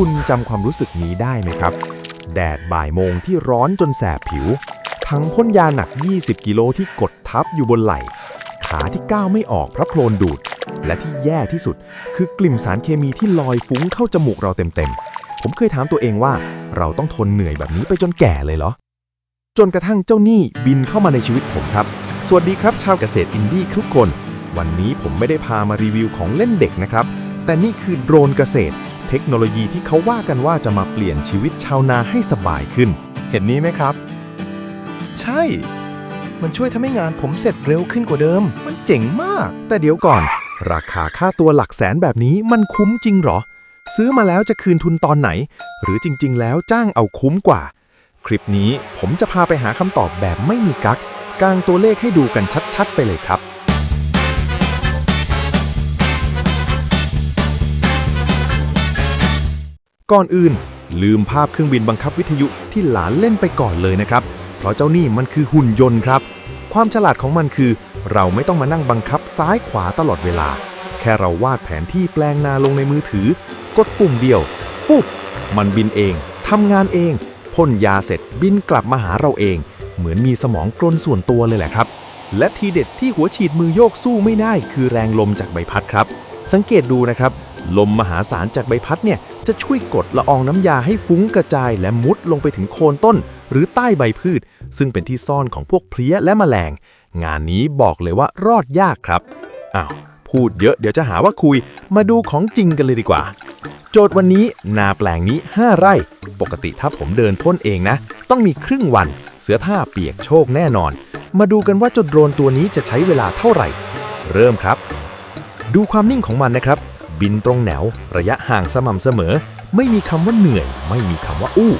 คุณจำความรู้สึกนี้ได้ไหมครับ แดดบ่ายโมงที่ร้อนจนแสบผิว ทั้งพ่นยาหนัก 20 กิโลที่กดทับอยู่บนไหล่ ขาที่ก้าวไม่ออกเพราะโคลนดูด และที่แย่ที่สุด คือกลิ่นสารเคมีที่ลอยฟุ้งเข้าจมูกเราเต็มๆ ผมเคยถามตัวเองว่า เราต้องทนเหนื่อยแบบนี้ไปจนแก่เลยเหรอ จนกระทั่งเจ้าหนี้บินเข้ามาในชีวิตผมครับ สวัสดีครับชาวเกษตรอินดี้ทุกคน วันนี้ผมไม่ได้พามารีวิวของเล่นเด็กนะครับ แต่นี่คือโดรนเกษตร เทคโนโลยีที่เขาว่ากันว่าจะมาเปลี่ยนชีวิตชาวนาให้สบายขึ้น เห็นนี้ไหมครับ ใช่ มันช่วยทำให้งานผมเสร็จเร็วขึ้นกว่าเดิม มันเจ๋งมาก แต่เดี๋ยวก่อน ราคาค่าตัวหลักแสนแบบนี้มันคุ้มจริงเหรอ ซื้อมาแล้วจะคืนทุนตอนไหน หรือจริง ๆ แล้วจ้างเอาคุ้มกว่า คลิปนี้ผมจะพาไปหาคำตอบแบบไม่มีกักกางตัวเลขให้ดูกันชัด ๆ ไปเลยครับ ก่อนอื่น ลืมภาพเครื่องบินบังคับวิทยุที่หลานเล่นไปก่อนเลยนะครับ เพราะเจ้านี่มันคือหุ่นยนต์ครับ ความฉลาดของมันคือ เราไม่ต้องมานั่งบังคับซ้ายขวาตลอดเวลา แค่เราวาดแผนที่แปลงนาลงในมือถือ กดปุ่มเดียว ปุ๊บ มันบินเองทำงานเองพ่นยาเสร็จบินกลับมาหาเราเอง เหมือนมีสมองกลนส่วนตัวเลยแหละครับ และทีเด็ดที่หัวฉีดมือโยกสู้ไม่ได้ คือแรงลมจากใบพัดครับ สังเกตดูนะครับ ลมมหาศาลจากใบพัดเนี่ยจะช่วยกดละอองน้ำยาให้ฟุ้งกระจายและมุดลงไปถึงโคนต้น หรือใต้ใบพืช ซึ่งเป็นที่ซ่อนของพวกเพลี้ยและแมลง งานนี้บอกเลยว่ารอดยากครับอ้าวพูดเยอะเดี๋ยวจะหาว่าคุย มาดูของจริงกันเลยดีกว่า โจทย์วันนี้นาแปลงนี้ 5 ไร่ ปกติถ้าผมเดินพ่นเองนะ ต้องมีครึ่งวัน เสื้อผ้าเปียกโชคแน่นอน มาดูกันว่าเจดโดรนตัวนี้จะใช้เวลาเท่าไหร่ เริ่มครับ ดูความนิ่งของมันนะครับ บินตรงแนว ระยะห่างสม่ำเสมอ ไม่มีคำว่าเหนื่อย ไม่มีคำว่าอู้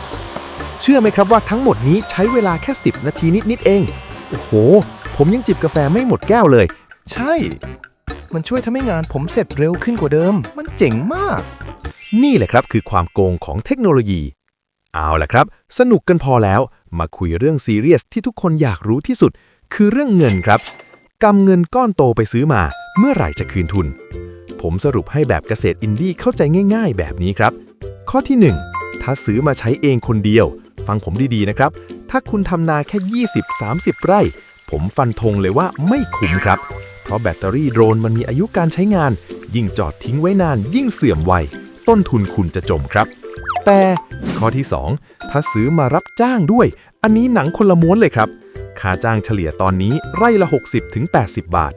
เชื่อไหมครับว่าทั้งหมดนี้ใช้เวลาแค่ 10 นาทีนิดๆเอง โอ้โห ผมยังจิบกาแฟไม่หมดแก้วเลย ใช่ มันช่วยทำให้งานผมเสร็จเร็วขึ้นกว่าเดิม มันเจ๋งมาก นี่แหละครับคือความโกงของเทคโนโลยี เอาล่ะครับ สนุกกันพอแล้ว มาคุยเรื่องซีเรียสที่ทุกคนอยากรู้ที่สุด คือเรื่องเงินครับกำเงินก้อนโตไปซื้อมา เมื่อไหร่จะคืนทุน ผมสรุปให้แบบเกษตรอินดี้เข้าใจง่าย ๆ แบบนี้ครับ ข้อที่ 1 ถ้าซื้อมาใช้เองคนเดียว ฟังผมดีๆนะครับ ถ้าคุณทำนาแค่ 20-30 ไร่ ผมฟันธงเลยว่าไม่คุ้มครับ เพราะแบตเตอรี่โดรนมันมีอายุการใช้งาน ยิ่งจอดทิ้งไว้นานยิ่งเสื่อมไว ต้นทุนคุณจะจมครับ แต่ข้อที่ 2 ถ้าซื้อมารับจ้างด้วย อันนี้หนังคนละม้วนเลยครับ ค่าจ้างเฉลี่ยตอนนี้ไร่ละ 60-80 บาท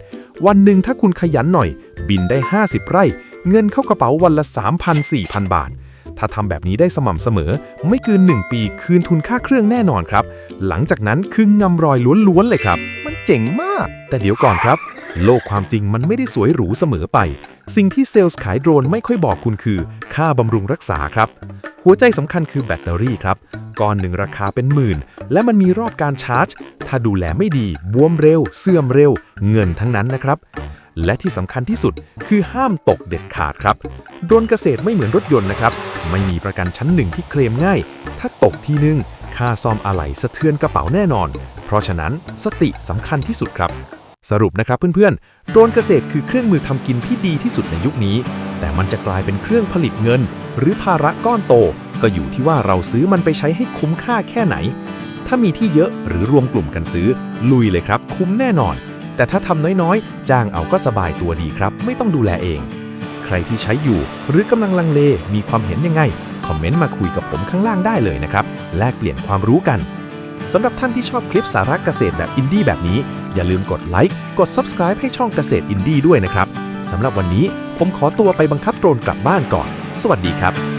วันหนึ่งถ้าคุณขยันหน่อย บินได้ 50 ไร่ เงินเข้ากระเป๋าวันละ 3,000-4,000 บาท ถ้าทำแบบนี้ได้สม่ำเสมอ ไม่เกิน 1 ปีคืนทุนค่าเครื่องแน่นอนครับ หลังจากนั้นคืองำรอยล้วนๆเลยครับ มันเจ๋งมาก แต่เดี๋ยวก่อนครับ โลกความจริงมันไม่ได้สวยหรูเสมอไป สิ่งที่เซลล์ขายโดรนไม่ค่อยบอกคุณคือ ค่าบำรุงรักษาครับ หัวใจสำคัญคือแบตเตอรี่ครับ ก้อนหนึ่งราคาเป็นหมื่น และมันมีรอบการชาร์จ ถ้าดูแลไม่ดี บวมเร็ว เสื่อมเร็ว เงินทั้งนั้นนะครับ และที่สำคัญที่สุดคือห้ามตกเด็ดขาดครับโดรนเกษตรไม่เหมือนรถยนต์นะครับ ไม่มีประกันชั้นหนึ่งที่เคลมง่าย ถ้าตกทีนึง ค่าซ่อมอะไหล่สะเทือนกระเป๋าแน่นอน เพราะฉะนั้นสติสำคัญที่สุดครับ สรุปนะครับเพื่อนๆ โดรนเกษตรคือเครื่องมือทำกินที่ดีที่สุดในยุคนี้ แต่มันจะกลายเป็นเครื่องผลิตเงิน หรือภาระก้อนโต ก็อยู่ที่ว่าเราซื้อมันไปใช้ให้คุ้มค่าแค่ไหน ถ้ามีที่เยอะหรือรวมกลุ่มกันซื้อ ลุยเลยครับ คุ้มแน่นอน แต่ถ้าทำน้อยๆ จ้างเอาก็สบายตัวดีครับ ไม่ต้องดูแลเอง ใครที่ใช้อยู่ หรือกำลังลังเลมีความเห็นยังไง คอมเมนต์มาคุยกับผมข้างล่างได้เลยนะครับ แลกเปลี่ยนความรู้กันสำหรับท่านที่ชอบคลิปสาระเกษตรแบบอินดี้แบบนี้ อย่าลืมกดไลค์กด Subscribe ให้ช่องเกษตรอินดี้ด้วยนะครับสำหรับวันนี้ผมขอตัวไปบังคับโดรนกลับบ้านก่อน สวัสดีครับ